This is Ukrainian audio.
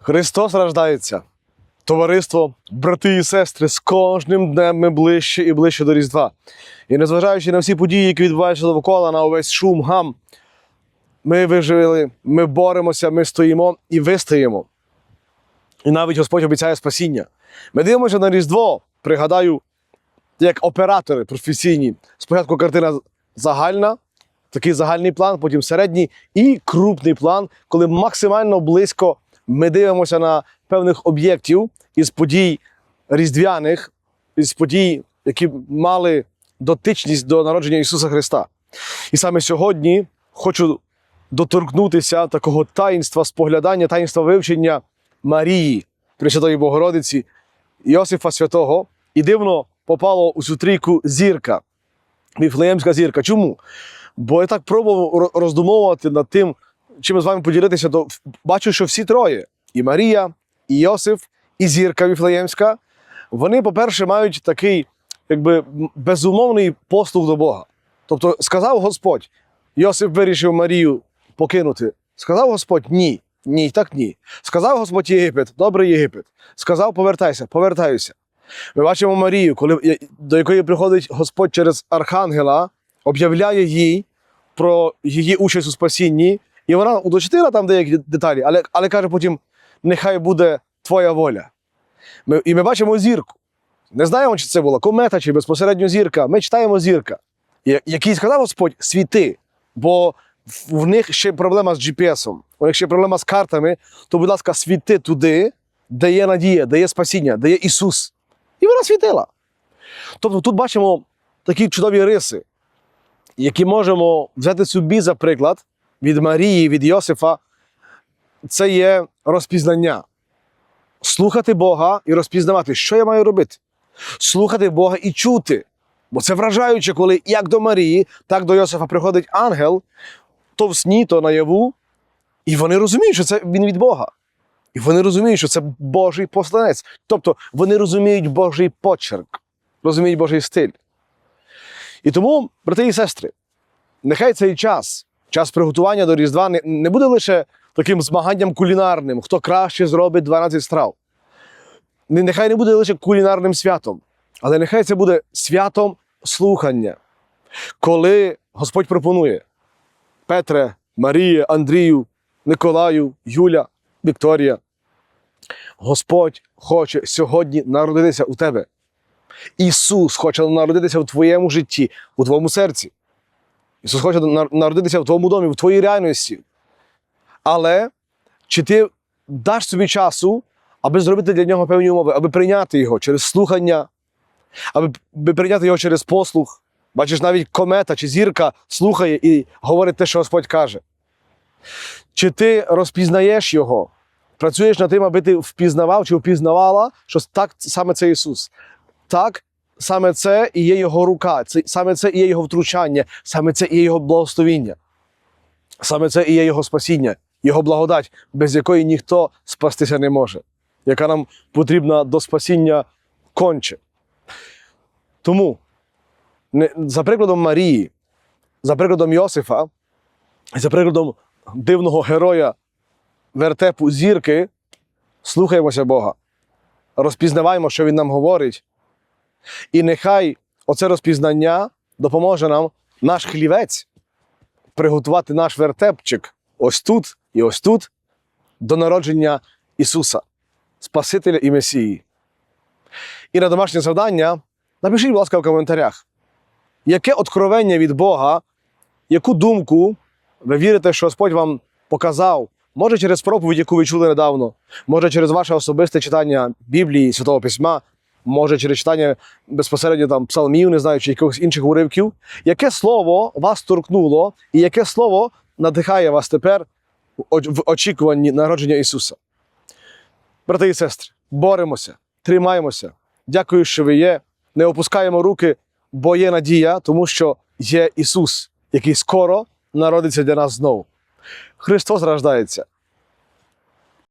Христос рождається. Товариство, брати і сестри, з кожним днем ми ближче і ближче до Різдва. І незважаючи на всі події, які відбуваються довкола, на увесь шум, гам, ми вижили, ми боремося, ми стоїмо і вистоїмо. І навіть Господь обіцяє спасіння. Ми дивимося на Різдво, пригадаю, як оператори професійні. Спочатку картина загальна, такий загальний план, потім середній і крупний план, коли максимально близько ми дивимося на певних об'єктів із подій різдвяних, із подій, які мали дотичність до народження Ісуса Христа. І саме сьогодні хочу доторкнутися такого таїнства споглядання, таїнства вивчення Марії, Пресвятої Богородиці, Йосифа Святого, і дивно попало у цю трійку зірка, Віфлеємська зірка. Чому? Бо я так пробував роздумовувати над тим, чим з вами поділитися, то бачу, що всі троє: і Марія, і Йосиф, і зірка Віфлеємська, вони, по-перше, мають такий якби безумовний послуг до Бога. Тобто сказав Господь, Йосиф вирішив Марію покинути. Сказав Господь ні. Ні, так ні. Сказав Господь Єгипет, добре Єгипет. Сказав, повертайся, повертаюся. Ми бачимо Марію, коли, до якої приходить Господь через архангела, об'являє їй про її участь у спасінні, і вона уточнила там деякі деталі, але, але каже потім: нехай буде твоя воля. Ми, і ми бачимо зірку. Не знаємо, чи це була комета, чи безпосередньо зірка. Ми читаємо зірка, який сказав Господь світи, бо в- них ще проблема з GPS-ом, у них ще проблема з картами, то, будь ласка, світи туди, де є надія, де є спасіння, де є Ісус. І вона світила. Тобто тут бачимо такі чудові риси, які можемо взяти собі за приклад від Марії, від Йосифа. Це є розпізнання. Слухати Бога і розпізнавати, що я маю робити. Слухати Бога і чути. Бо це вражаюче, коли як до Марії, так до Йосифа приходить ангел, то в сні, то наяву, і вони розуміють, що це він від Бога. І вони розуміють, що це Божий посланець. Тобто вони розуміють Божий почерк, розуміють Божий стиль. І тому, брати і сестри, нехай цей час, час приготування до Різдва, не, буде лише таким змаганням кулінарним, хто краще зробить 12 страв. Нехай не буде лише кулінарним святом, але нехай це буде святом слухання, коли Господь пропонує Петре, Марія, Андрію, Николаю, Юля, Вікторія. Господь хоче сьогодні народитися у тебе. Ісус хоче народитися в твоєму житті, у твоєму серці. Ісус хоче народитися в твоєму домі, в твоїй реальності. Але чи ти даш собі часу, аби зробити для нього певні умови, аби прийняти його через слухання, аби, прийняти його через послух? Бачиш, навіть комета чи зірка слухає і говорить те, що Господь каже. Чи ти розпізнаєш його? Працюєш над тим, аби ти впізнавав чи впізнавала, що так саме це Ісус. Так, саме це і є Його рука, це, саме це і є Його втручання, саме це і є Його благословіння. Саме це і є Його спасіння, Його благодать, без якої ніхто спастися не може, яка нам потрібна до спасіння конче. Тому, за прикладом Марії, за прикладом Йосифа, за прикладом дивного героя вертепу зірки, слухаємося Бога, розпізнаваємо, що Він нам говорить. І нехай оце розпізнання допоможе нам наш хлівець приготувати наш вертепчик ось тут і ось тут до народження Ісуса, Спасителя і Месії. І на домашнє завдання напишіть, будь ласка, в коментарях, яке откровення від Бога, яку думку ви вірите, що Господь вам показав, може через проповідь, яку ви чули недавно, може через ваше особисте читання Біблії, Святого Письма, може через читання безпосередньо там псалмів, не знаю, чи якихось інших уривків, яке слово вас торкнуло, і яке слово надихає вас тепер в очікуванні народження Ісуса. Брати і сестри, боремося, тримаємося. Дякую, що ви є. Не опускаємо руки, бо є надія, тому що є Ісус, який скоро народиться для нас знову. Христос рождається.